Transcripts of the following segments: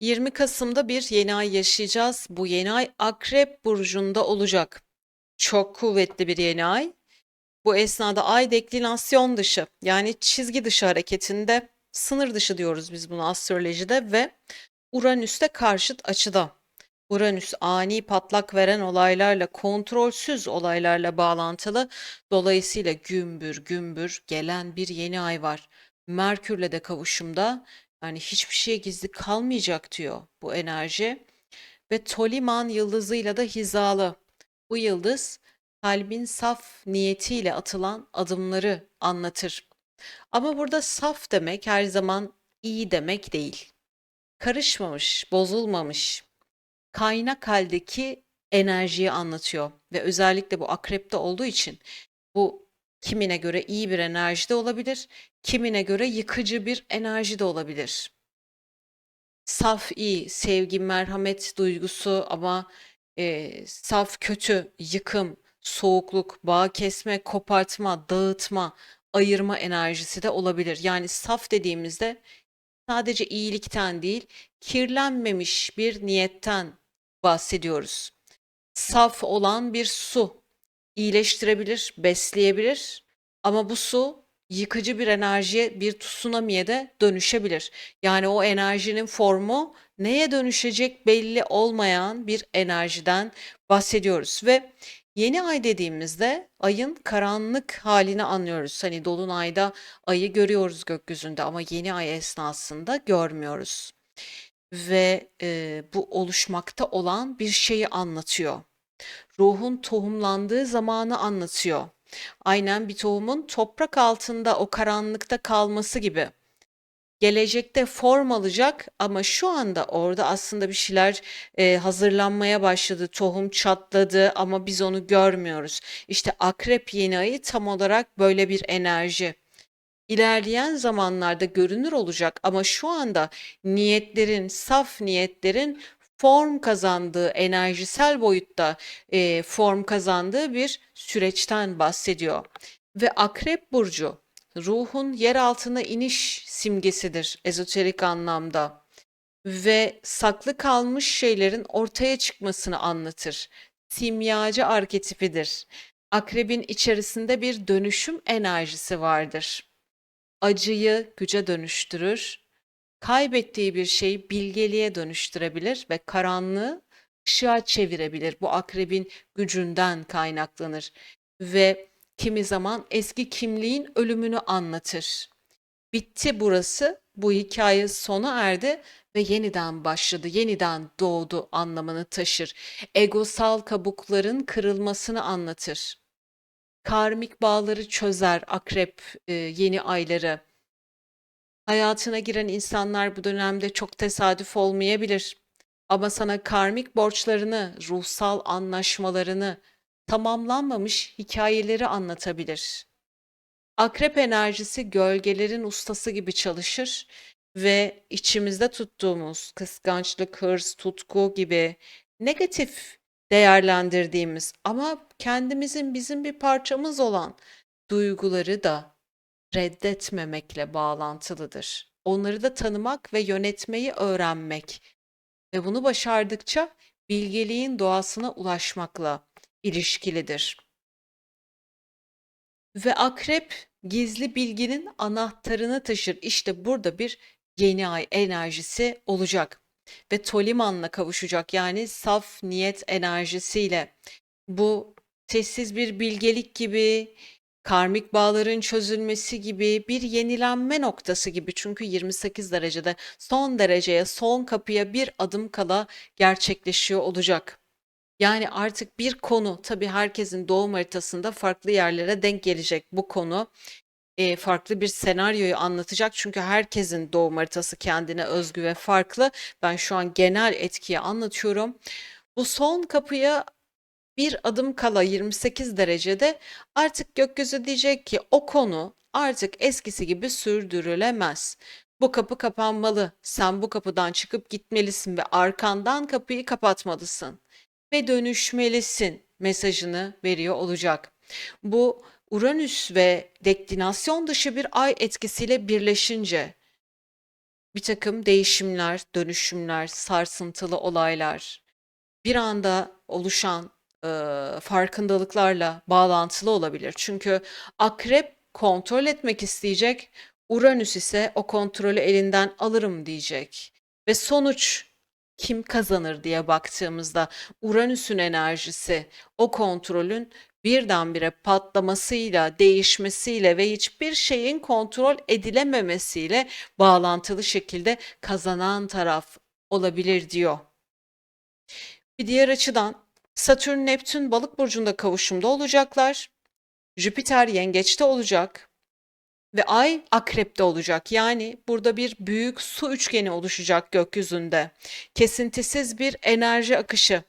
20 Kasım'da bir yeni ay yaşayacağız. Bu yeni ay Akrep burcunda olacak. Çok kuvvetli bir yeni ay. Bu esnada ay deklinasyon dışı yani çizgi dışı hareketinde sınır dışı diyoruz biz buna astrolojide ve Uranüs'te karşıt açıda. Uranüs ani patlak veren olaylarla, kontrolsüz olaylarla bağlantılı. Dolayısıyla gümbür gümbür gelen bir yeni ay var. Merkürle de kavuşumda yani hiçbir şey gizli kalmayacak diyor bu enerji. Ve Toliman yıldızıyla da hizalı. Bu yıldız kalbin saf niyetiyle atılan adımları anlatır. Ama burada saf demek her zaman iyi demek değil. Karışmamış, bozulmamış, kaynak haldeki enerjiyi anlatıyor ve özellikle bu akrepte olduğu için bu kimine göre iyi bir enerji de olabilir, kimine göre yıkıcı bir enerji de olabilir. Saf iyi, sevgi, merhamet duygusu ama e, saf kötü, yıkım, soğukluk, bağ kesme, kopartma, dağıtma, ayırma enerjisi de olabilir. Yani saf dediğimizde sadece iyilikten değil, kirlenmemiş bir niyetten bahsediyoruz. Saf olan bir su iyileştirebilir, besleyebilir ama bu su yıkıcı bir enerjiye, bir tsunami'ye de dönüşebilir. Yani o enerjinin formu neye dönüşecek belli olmayan bir enerjiden bahsediyoruz ve Yeni ay dediğimizde ayın karanlık halini anlıyoruz. Hani dolunayda ayı görüyoruz gökyüzünde ama yeni ay esnasında görmüyoruz. Ve e, bu oluşmakta olan bir şeyi anlatıyor. Ruhun tohumlandığı zamanı anlatıyor. Aynen bir tohumun toprak altında o karanlıkta kalması gibi gelecekte form alacak ama şu anda orada aslında bir şeyler e, hazırlanmaya başladı. Tohum çatladı ama biz onu görmüyoruz. İşte akrep yeni ayı tam olarak böyle bir enerji. İlerleyen zamanlarda görünür olacak ama şu anda niyetlerin, saf niyetlerin form kazandığı, enerjisel boyutta e, form kazandığı bir süreçten bahsediyor. Ve Akrep Burcu ruhun yer altına iniş simgesidir ezoterik anlamda ve saklı kalmış şeylerin ortaya çıkmasını anlatır. Simyacı arketipidir. Akrebin içerisinde bir dönüşüm enerjisi vardır. Acıyı güce dönüştürür. Kaybettiği bir şeyi bilgeliğe dönüştürebilir ve karanlığı ışığa çevirebilir. Bu akrebin gücünden kaynaklanır ve kimi zaman eski kimliğin ölümünü anlatır. Bitti burası, bu hikaye sona erdi ve yeniden başladı, yeniden doğdu anlamını taşır. Egosal kabukların kırılmasını anlatır. Karmik bağları çözer akrep e, yeni ayları. Hayatına giren insanlar bu dönemde çok tesadüf olmayabilir. Ama sana karmik borçlarını, ruhsal anlaşmalarını, tamamlanmamış hikayeleri anlatabilir. Akrep enerjisi gölgelerin ustası gibi çalışır ve içimizde tuttuğumuz kıskançlık, hırs, tutku gibi negatif değerlendirdiğimiz ama kendimizin bizim bir parçamız olan duyguları da reddetmemekle bağlantılıdır. Onları da tanımak ve yönetmeyi öğrenmek ve bunu başardıkça bilgeliğin doğasına ulaşmakla ilişkilidir. Ve akrep gizli bilginin anahtarını taşır. İşte burada bir yeni ay enerjisi olacak ve Toliman'la kavuşacak yani saf niyet enerjisiyle. Bu sessiz bir bilgelik gibi, karmik bağların çözülmesi gibi bir yenilenme noktası gibi çünkü 28 derecede son dereceye, son kapıya bir adım kala gerçekleşiyor olacak. Yani artık bir konu tabii herkesin doğum haritasında farklı yerlere denk gelecek bu konu. Eee, farklı bir senaryoyu anlatacak çünkü herkesin doğum haritası kendine özgü ve farklı. Ben şu an genel etkiyi anlatıyorum. Bu son kapıya bir adım kala 28 derecede artık gökyüzü diyecek ki o konu artık eskisi gibi sürdürülemez. Bu kapı kapanmalı. Sen bu kapıdan çıkıp gitmelisin ve arkandan kapıyı kapatmalısın ve dönüşmelisin mesajını veriyor olacak. Bu Uranüs ve deklinasyon dışı bir ay etkisiyle birleşince bir takım değişimler, dönüşümler, sarsıntılı olaylar, bir anda oluşan eee, farkındalıklarla bağlantılı olabilir. Çünkü akrep kontrol etmek isteyecek, Uranüs ise o kontrolü elinden alırım diyecek. Ve sonuç kim kazanır diye baktığımızda Uranüs'ün enerjisi o kontrolün birdenbire patlamasıyla, değişmesiyle ve hiçbir şeyin kontrol edilememesiyle bağlantılı şekilde kazanan taraf olabilir diyor. Bir diğer açıdan Satürn Neptün Balık burcunda kavuşumda olacaklar. Jüpiter Yengeç'te olacak ve Ay Akrep'te olacak. Yani burada bir büyük su üçgeni oluşacak gökyüzünde. Kesintisiz bir enerji akışı.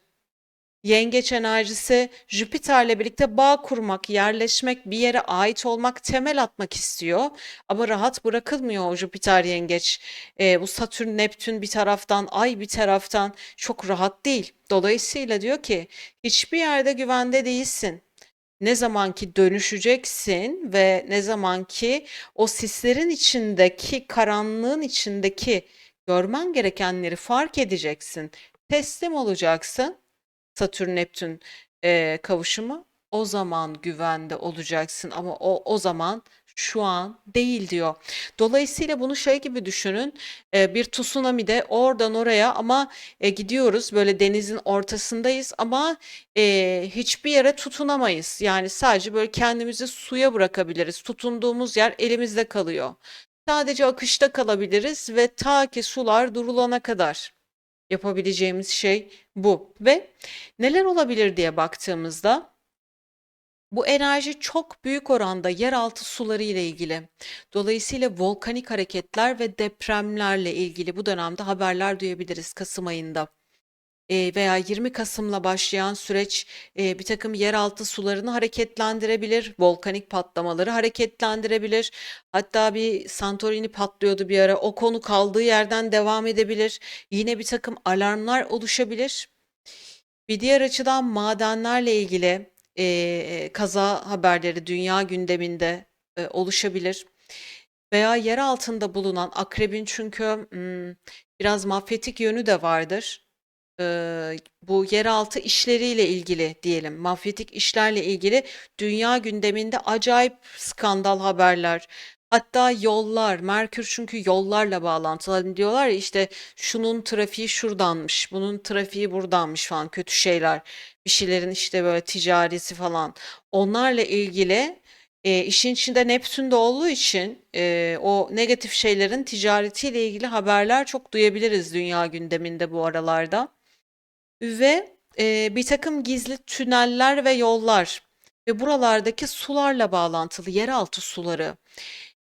Yengeç enerjisi Jüpiter'le birlikte bağ kurmak, yerleşmek, bir yere ait olmak, temel atmak istiyor. Ama rahat bırakılmıyor o Jüpiter yengeç. Ee, bu Satürn, Neptün bir taraftan, Ay bir taraftan çok rahat değil. Dolayısıyla diyor ki hiçbir yerde güvende değilsin. Ne zaman ki dönüşeceksin ve ne zaman ki o sislerin içindeki, karanlığın içindeki görmen gerekenleri fark edeceksin. Teslim olacaksın. Satürn Neptün eee, kavuşumu o zaman güvende olacaksın ama o o zaman şu an değil diyor. Dolayısıyla bunu şey gibi düşünün. eee, bir tsunami'de oradan oraya ama e, gidiyoruz böyle denizin ortasındayız ama e, hiçbir yere tutunamayız. Yani sadece böyle kendimizi suya bırakabiliriz. Tutunduğumuz yer elimizde kalıyor. Sadece akışta kalabiliriz ve ta ki sular durulana kadar yapabileceğimiz şey bu. Ve neler olabilir diye baktığımızda bu enerji çok büyük oranda yeraltı suları ile ilgili. Dolayısıyla volkanik hareketler ve depremlerle ilgili bu dönemde haberler duyabiliriz Kasım ayında. Eee, veya 20 Kasım'la başlayan süreç eee, bir takım yeraltı sularını hareketlendirebilir, volkanik patlamaları hareketlendirebilir. Hatta bir Santorini patlıyordu bir ara. O konu kaldığı yerden devam edebilir. Yine bir takım alarmlar oluşabilir. Bir diğer açıdan madenlerle ilgili eee, kaza haberleri dünya gündeminde eee, oluşabilir. Veya yer altında bulunan akrebin çünkü ım, biraz mafyatik yönü de vardır. Eee, bu yeraltı işleriyle ilgili diyelim, mafyatik işlerle ilgili dünya gündeminde acayip skandal haberler. Hatta yollar, Merkür çünkü yollarla bağlantılı. Diyorlar ya işte şunun trafiği şuradanmış, bunun trafiği buradanmış falan kötü şeyler. Bir şeylerin işte böyle ticareti falan. Onlarla ilgili e, işin içinde Neptün de olduğu için e, o negatif şeylerin ticaretiyle ilgili haberler çok duyabiliriz dünya gündeminde bu aralarda. Ve e, bir takım gizli tüneller ve yollar ve buralardaki sularla bağlantılı yeraltı suları,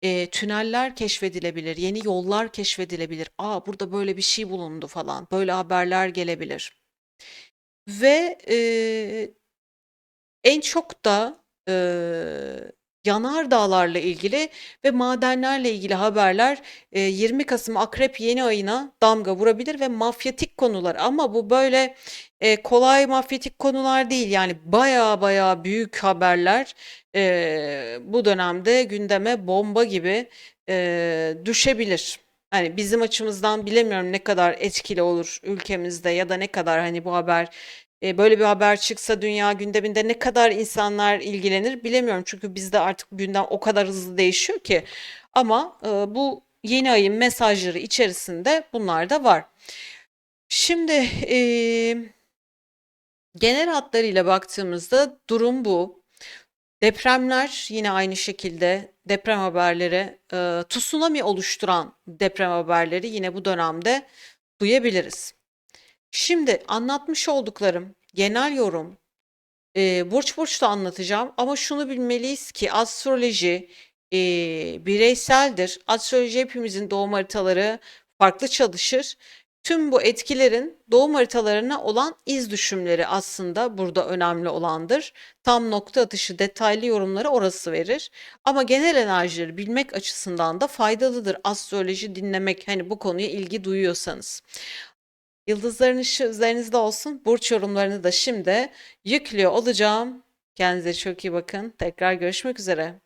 e, tüneller keşfedilebilir, yeni yollar keşfedilebilir. Aa burada böyle bir şey bulundu falan, böyle haberler gelebilir. Ve e, en çok da e, yanardağlarla ilgili ve madenlerle ilgili haberler e, 20 Kasım Akrep yeni ayına damga vurabilir ve mafyatik konular ama bu böyle e, kolay mafyatik konular değil yani baya baya büyük haberler e, bu dönemde gündeme bomba gibi e, düşebilir. Hani bizim açımızdan bilemiyorum ne kadar etkili olur ülkemizde ya da ne kadar hani bu haber e, böyle bir haber çıksa dünya gündeminde ne kadar insanlar ilgilenir bilemiyorum. Çünkü bizde artık gündem o kadar hızlı değişiyor ki. Ama e, bu yeni ayın mesajları içerisinde bunlar da var. Şimdi e, genel hatlarıyla baktığımızda durum bu. Depremler yine aynı şekilde deprem haberleri, e, tsunami oluşturan deprem haberleri yine bu dönemde duyabiliriz. Şimdi anlatmış olduklarım genel yorum. E, burç burç da anlatacağım ama şunu bilmeliyiz ki astroloji e, bireyseldir. Astroloji hepimizin doğum haritaları farklı çalışır. Tüm bu etkilerin doğum haritalarına olan iz düşümleri aslında burada önemli olandır. Tam nokta atışı detaylı yorumları orası verir. Ama genel enerjileri bilmek açısından da faydalıdır astroloji dinlemek hani bu konuya ilgi duyuyorsanız. Yıldızların ışığı üzerinizde olsun. Burç yorumlarını da şimdi yüklüyor olacağım. Kendinize çok iyi bakın. Tekrar görüşmek üzere.